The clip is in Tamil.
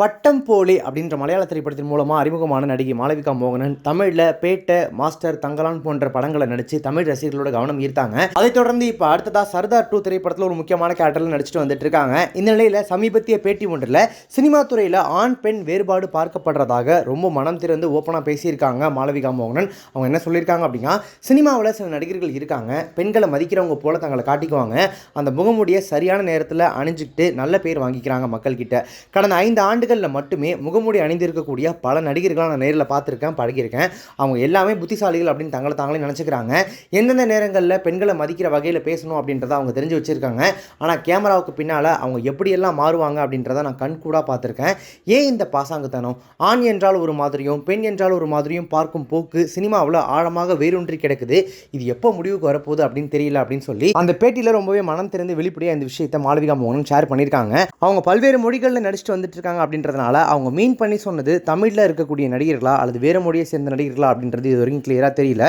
பட்டம் போலே அப்படின்ற மலையாள திரைப்படத்தின் மூலமாக அறிமுகமான நடிகை மாளவிகா மோகனன் தமிழில் பேட்டை மாஸ்டர் தங்கலான் போன்ற படங்களை நடித்து தமிழ் ரசிகர்களோட கவனம் ஈர்த்தாங்க. அதைத் தொடர்ந்து இப்போ அடுத்ததாக சர்தார் டூ திரைப்படத்தில் ஒரு முக்கியமான கேரக்டரில் நடிச்சிட்டு வந்துட்டு இருக்காங்க. இந்த நிலையில் சமீபத்திய பேட்டி ஒன்றில் சினிமா துறையில் ஆண் பெண் வேறுபாடு பார்க்கப்படுறதாக ரொம்ப மனம் திறந்து ஓப்பனாக பேசியிருக்காங்க மாளவிகா மோகனன். அவங்க என்ன சொல்லியிருக்காங்க அப்படின்னா சினிமாவில் சில நடிகர்கள் இருக்காங்க. பெண்களை மதிக்கிறவங்க போல தங்களை காட்டிக்குவாங்க. அந்த முகமூடியை சரியான நேரத்தில் அணிஞ்சிக்கிட்டு நல்ல பேர் வாங்கிக்கிறாங்க மக்கள்கிட்ட. கடந்த ஐந்து ஆண்டு ஆண்டுகளில் மட்டுமே முகமூடி அணிந்திருக்கக்கூடிய பல நடிகர்களாக நான் நேரில் பார்த்துருக்கேன் பழகியிருக்கேன். அவங்க எல்லாமே புத்திசாலிகள் அப்படின்னு தங்களை தாங்களே நினச்சிக்கிறாங்க. எந்தெந்த நேரங்களில் பெண்களை மதிக்கிற வகையில் பேசணும் அப்படின்றத அவங்க தெரிஞ்சு வச்சுருக்காங்க. ஆனால் கேமராவுக்கு பின்னால் அவங்க எப்படியெல்லாம் மாறுவாங்க அப்படின்றத நான் கண்கூடாக பார்த்துருக்கேன். ஏன் இந்த பாசாங்குத்தனம்? ஆண் என்றால் ஒரு மாதிரியும் பெண் என்றால் ஒரு மாதிரியும் பார்க்கும் போக்கு சினிமாவில் ஆழமாக வேரூன்றி கிடக்குது. இது எப்போ முடிவுக்கு வரப்போகுது அப்படின்னு தெரியல அப்படின்னு சொல்லி அந்த பேட்டியில் ரொம்பவே மனம் திறந்து வெளிப்படையாக இந்த விஷயத்தை மாளவிகா மோகனும் ஷேர் பண்ணியிருக்காங்க. அவங்க பல்வேறு மொழிகளில் நடிச்சுட்டு வந்துட்டு இருக்காங்க அப்படின்றதுனால அவங்க மீன் பண்ணி சொன்னது தமிழில் இருக்கக்கூடிய நடிகர்களா அல்லது வேறு மொழியை சேர்ந்த நடிகர்களா அப்படின்றது இது வரைக்கும் கிளியராக தெரியல.